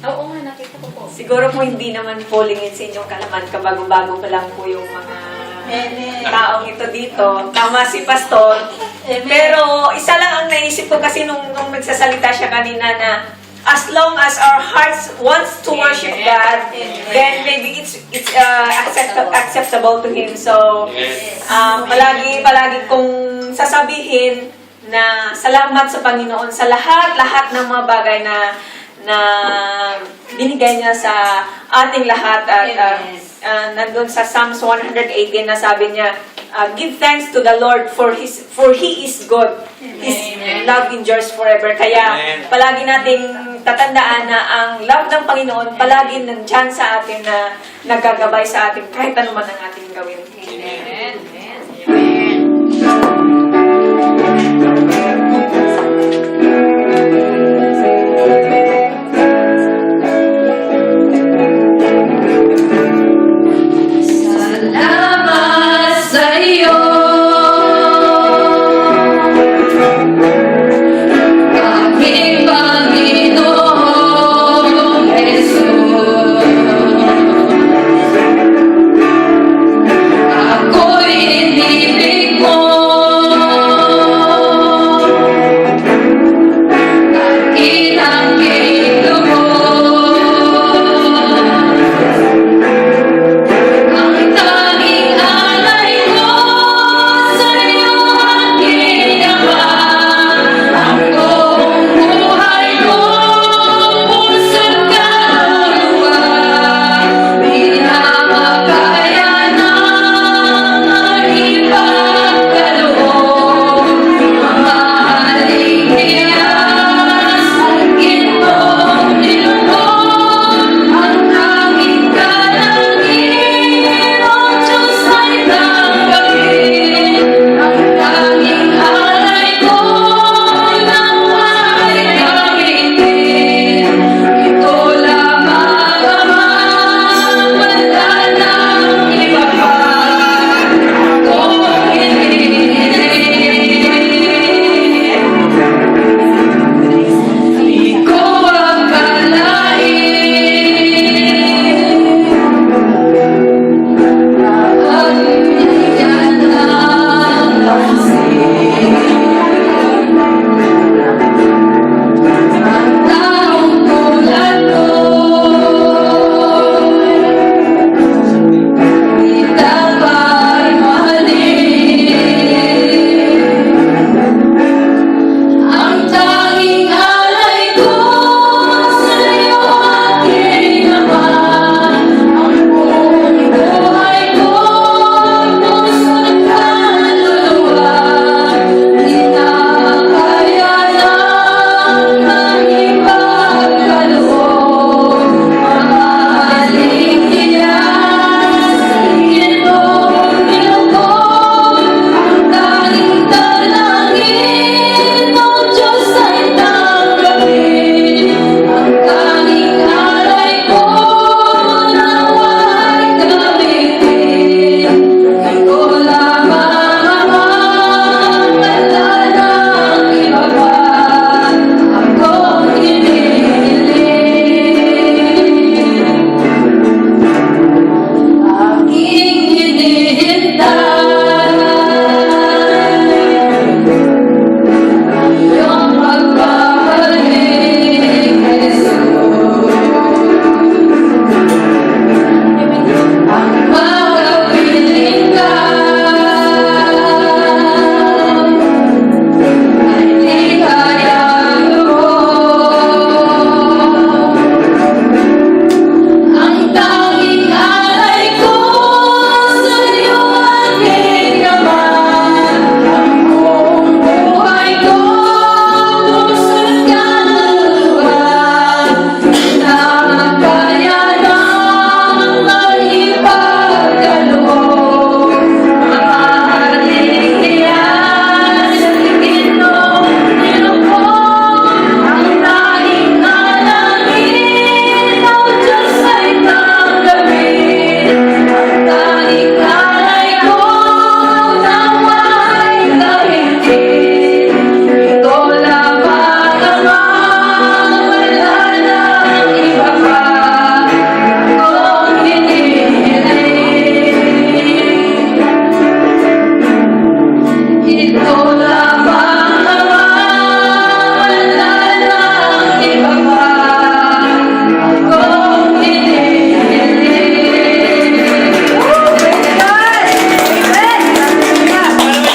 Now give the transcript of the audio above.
Oo nga, nakita ko po. Siguro po hindi naman falling in sa inyong kalaman, kabago-bago pa lang po yung mga Amen. taong ito dito. Tama si Pastor. Pero isa lang ang naisip ko kasi nung, nung nagsasalita siya kanina na as long as our hearts wants to worship Amen. God, Amen. then maybe it's it's uh, accept, acceptable to Him. So, Yes. um, palagi, palagi kong sasabihin na salamat sa Panginoon sa lahat-lahat ng mga bagay na na binigay niya sa ating lahat at uh, Amen. uh, nandun sa Psalms 118 na sabi niya, uh, give thanks to the Lord for his for he is good. His Amen. love endures forever. Kaya Amen. palagi nating tatandaan na ang love ng Panginoon palagi nandyan sa atin na nagagabay sa atin kahit ano man ang ating gawin. Amen.